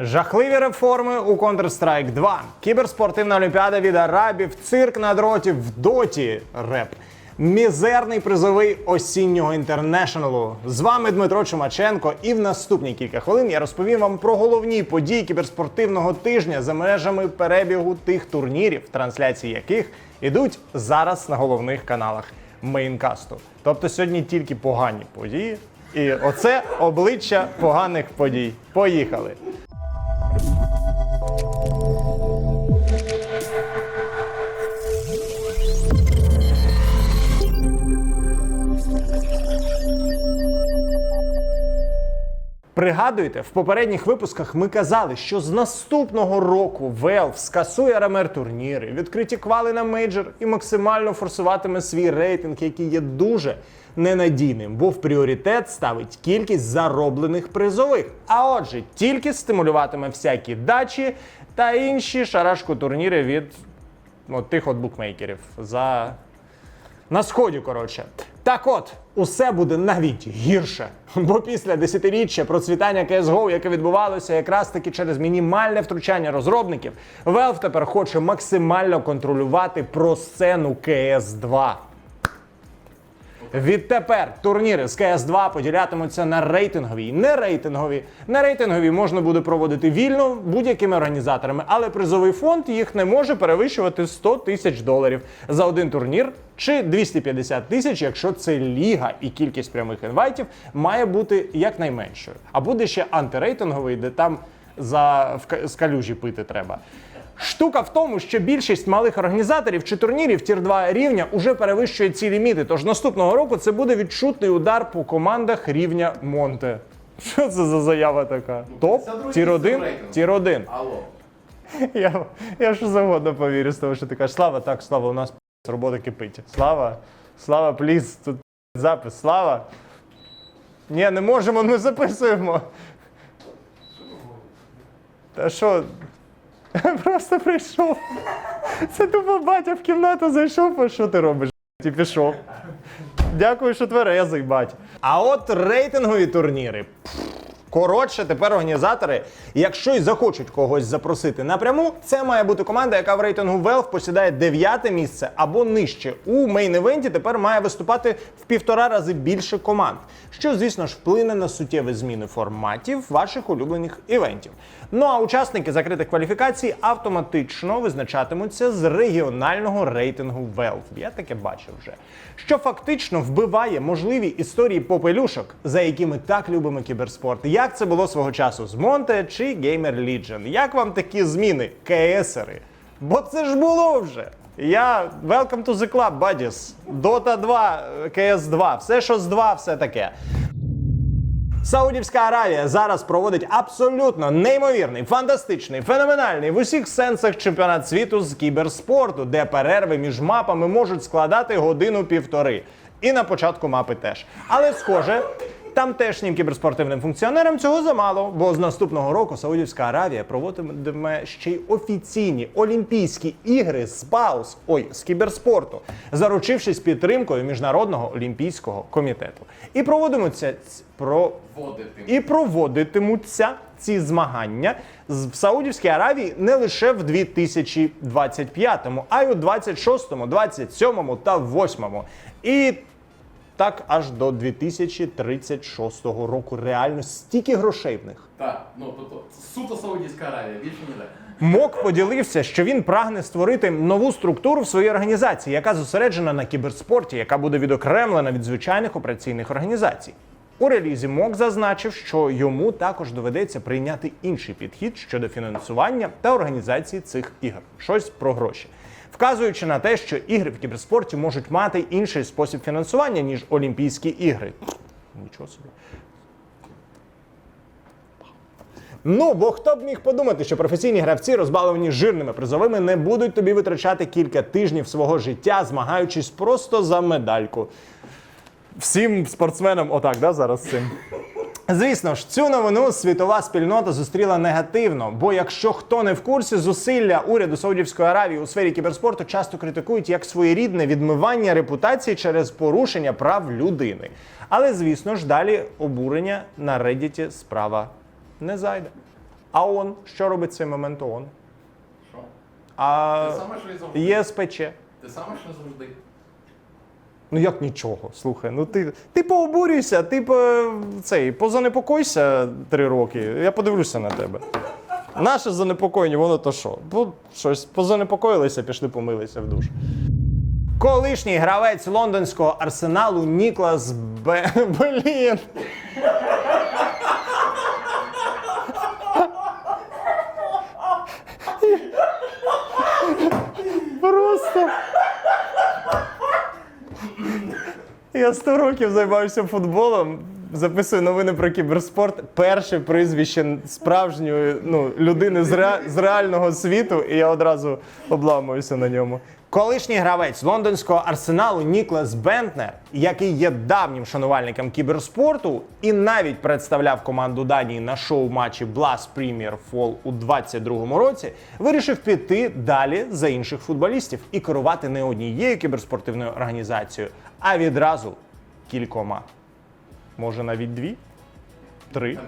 Жахливі реформи у Counter-Strike 2. Кіберспортивна олімпіада від арабів, цирк на дроті в доті реп. Мізерний призовий осіннього інтернешналу. З вами Дмитро Чумаченко, і в наступні кілька хвилин я розповім вам про головні події кіберспортивного тижня за межами перебігу тих турнірів, трансляції яких ідуть зараз на головних каналах мейнкасту. Тобто сьогодні тільки погані події. І оце обличчя поганих подій. Поїхали! Пригадуєте, в попередніх випусках ми казали, що з наступного року Valve скасує РМР турніри, відкриті квали на мейджор і максимально форсуватиме свій рейтинг, який є дуже ненадійним, бо в пріоритет ставить кількість зароблених призових. А отже, тільки стимулюватиме всякі дачі та інші шарашку турніри від от тих от букмекерів за на сході, коротше. Так от, усе буде навіть гірше. Бо після десятиріччя процвітання CSGO, яке відбувалося якраз таки через мінімальне втручання розробників, Valve тепер хоче максимально контролювати про сцену CS2. Відтепер турніри з CS2 поділятимуться на рейтингові і нерейтингові. На рейтингові можна буде проводити вільно будь-якими організаторами, але призовий фонд їх не може перевищувати 100 тисяч доларів за один турнір чи 250 тисяч, якщо це ліга і кількість прямих інвайтів має бути якнайменшою. А буде ще антирейтинговий, де там за в пити треба. Штука в тому, що більшість малих організаторів чи турнірів тір 2 рівня уже перевищує ці ліміти. Тож наступного року це буде відчутний удар по командах рівня Монте. Що це за заява така? Топ? Тір 1? місце в рейтингу. Тір 1. Алло. Я, я що завгодно повірю з того, що ти кажеш. Слава, так, слава, у нас робота кипить. Слава, слава, пліз, тут запис. Слава. Ні, не можемо, ми записуємо. Та що? Просто прийшов. Це тупо батя в кімнату зайшов, а що ти робиш? І пішов. Дякую, що тверезий, бать. А от рейтингові турніри. Коротше, тепер організатори, якщо й захочуть когось запросити напряму, це має бути команда, яка в рейтингу Valve посідає дев'яте місце або нижче. У мейн-івенті тепер має виступати в півтора рази більше команд, що, звісно ж, вплине на суттєві зміни форматів ваших улюблених івентів. Ну а учасники закритих кваліфікацій автоматично визначатимуться з регіонального рейтингу Valve. Я таке бачив вже. Що фактично вбиває можливі історії попелюшок, за які ми так любимо кіберспорт. Як це було свого часу з Монте чи Gamer Legion? Як вам такі зміни, КСери? Бо це ж було вже. Я welcome to the club, buddies. Dota 2, CS 2, все, що з 2, все таке. Саудівська Аравія зараз проводить абсолютно неймовірний, фантастичний, феноменальний в усіх сенсах чемпіонат світу з кіберспорту, де перерви між мапами можуть складати годину-півтори. І на початку мапи теж. Але схоже. Тамтешнім кіберспортивним функціонерам цього замало, бо з наступного року Саудівська Аравія проводитиме ще й офіційні Олімпійські ігри з пауз, ой, з кіберспорту, заручившись підтримкою Міжнародного олімпійського комітету. І проводимуться про і проводитимуться ці змагання в Саудівській Аравії не лише в 2025-му, а й у 26-му, 27-му та 8-му. І так аж до 2036 року. Реально стільки грошей в них. Так, ну тобто суто Саудівська Аравія, більше ніде. МОК поділився, що він прагне створити нову структуру в своїй організації, яка зосереджена на кіберспорті, яка буде відокремлена від звичайних операційних організацій. У релізі МОК зазначив, що йому також доведеться прийняти інший підхід щодо фінансування та організації цих ігор. Щось про гроші. Вказуючи на те, що ігри в кіберспорті можуть мати інший спосіб фінансування, ніж Олімпійські ігри. Нічого собі. Ну, бо хто б міг подумати, що професійні гравці, розбаловані жирними призовими, не будуть тобі витрачати кілька тижнів свого життя, змагаючись просто за медальку. Всім спортсменам отак, да, зараз цим. Звісно ж, цю новину світова спільнота зустріла негативно, бо якщо хто не в курсі, зусилля уряду Саудівської Аравії у сфері кіберспорту часто критикують як своєрідне відмивання репутації через порушення прав людини. Але звісно ж, далі обурення на Reddit справа не зайде. А ООН, що робить цей момент ООН? Що? А Те саме, що і завжди. ЄСПЧ. Те саме, що завжди. Ну як нічого? Слухай, ну ти, ти пообурюйся, ти цей, позанепокойся три роки. Я подивлюся на тебе. Наше занепокоєння, воно то що? Бо щось позанепокоїлися, пішли помилися в душ. Колишній гравець лондонського арсеналу Ніклас Б. Блін. Я 100 років займаюся футболом, записую новини про кіберспорт. Перше прізвище справжньої ну, людини з, ре... з реального світу, і я одразу обламуюся на ньому. Колишній гравець лондонського арсеналу Ніклас Бентнер, який є давнім шанувальником кіберспорту і навіть представляв команду Данії на шоу-матчі Blast Premier Fall у 22-му році, вирішив піти далі за інших футболістів і керувати не однією кіберспортивною організацією, а відразу кількома. Може навіть дві? Три?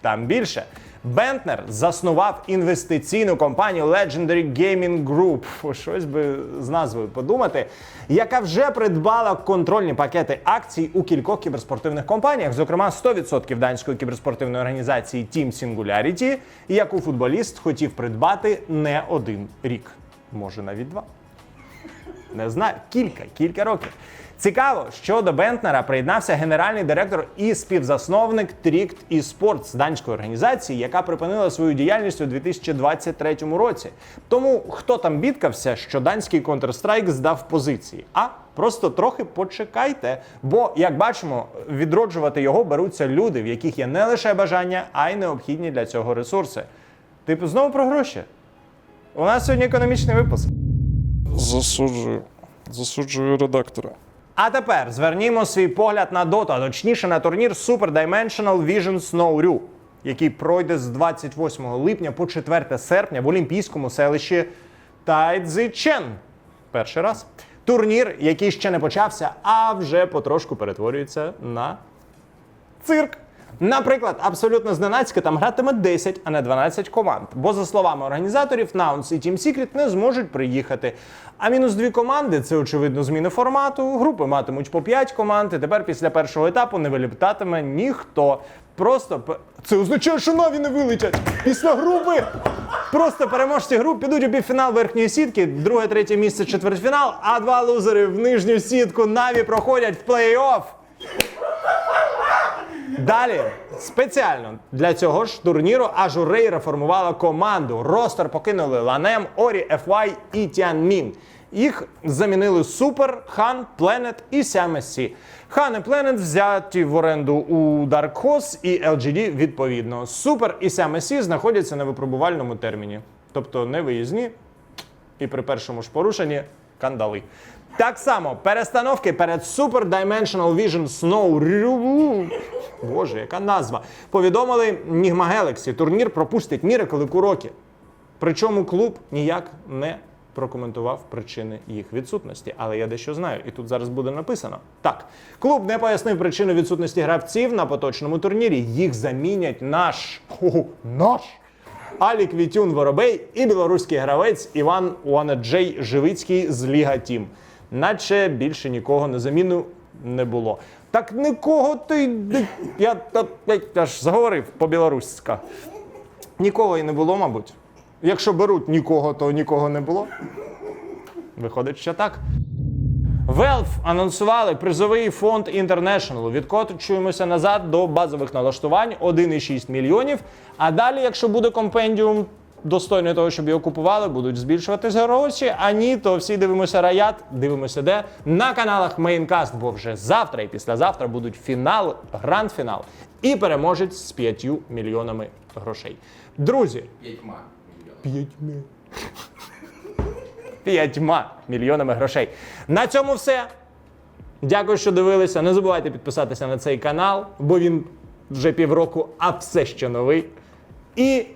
Там більше. Бентнер заснував інвестиційну компанію Legendary Gaming Group, щось би з назвою подумати, яка вже придбала контрольні пакети акцій у кількох кіберспортивних компаніях, зокрема 100% данської кіберспортивної організації Team Singularity, яку футболіст хотів придбати не один рік, може навіть два. Не знаю, кілька, кілька років. Цікаво, що до Бентнера приєднався генеральний директор і співзасновник Трікт і Спортс данської організації, яка припинила свою діяльність у 2023 році. Тому хто там бідкався, що данський Counter-Strike здав позиції? А просто трохи почекайте. Бо, як бачимо, відроджувати його беруться люди, в яких є не лише бажання, а й необхідні для цього ресурси. Типу, знову про гроші. У нас сьогодні економічний випуск. Засуджую. Засуджую редактора. А тепер звернімо свій погляд на Dota, а точніше на турнір Super Dimensional Vision Snow Rue, який пройде з 28 липня по 4 серпня в олімпійському селищі Тайдзичен. Перший раз. Турнір, який ще не почався, а вже потрошку перетворюється на цирк. Наприклад, абсолютно зненацька там гратиме 10, а не 12 команд. Бо, за словами організаторів, Наунс і Team Secret не зможуть приїхати. А мінус дві команди це очевидно зміни формату. Групи матимуть по 5 команд, і тепер після першого етапу не вилітатиме ніхто. Просто це означає, що нові не вилетять після групи. Просто переможці груп підуть у півфінал верхньої сітки, друге, третє місце, четвертьфінал, а два лузери в нижню сітку Наві проходять в плей-офф. Далі спеціально для цього ж турніру Ажурей реформувала команду. Ростер покинули Ланем, Орі, FY і Тянмін. Їх замінили Супер, Хан, Пленет і Сямесі. Хан і Пленет взяті в оренду у Dark Horse і LGD відповідно. Супер і Сямесі знаходяться на випробувальному терміні, тобто не виїзні, і при першому ж порушенні кандали. Так само перестановки перед Super Dimensional Vision Snow Боже, яка назва. Повідомили Nigma Galaxy. Турнір пропустить і Курокі. Причому клуб ніяк не прокоментував причини їх відсутності. Але я дещо знаю, і тут зараз буде написано. Так, клуб не пояснив причину відсутності гравців на поточному турнірі. Їх замінять наш. Хо-хо, наш. Алік Вітюн Воробей і білоруський гравець Іван Уанаджей Живицький з Ліга Тім. Наче більше нікого на заміну не було. Так нікого ти. Я, ж заговорив по-білоруська. Нікого і не було, мабуть. Якщо беруть нікого, то нікого не було. Виходить, що так. Valve анонсували призовий фонд International. Відкочуємося назад до базових налаштувань 1,6 мільйонів. А далі, якщо буде компендіум достойний того, щоб його купували, будуть збільшуватися гроші. А ні, то всі дивимося раят, дивимося де на каналах Maincast, бо вже завтра і післязавтра будуть фінал, гранд-фінал і переможець з 5 мільйонами грошей. Друзі, П'ятьма п'ятьми. П'ятьма мільйонами грошей. На цьому все. Дякую, що дивилися. Не забувайте підписатися на цей канал, бо він вже півроку, а все ще новий. І.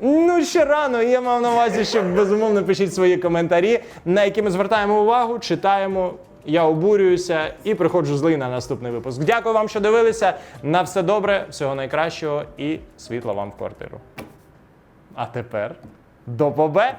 ну ще рано. Я мав на увазі, що безумовно пишіть свої коментарі, на які ми звертаємо увагу, читаємо я обурююся і приходжу злий на наступний випуск. Дякую вам, що дивилися. На все добре, всього найкращого і світла вам в квартиру. А тепер до побе!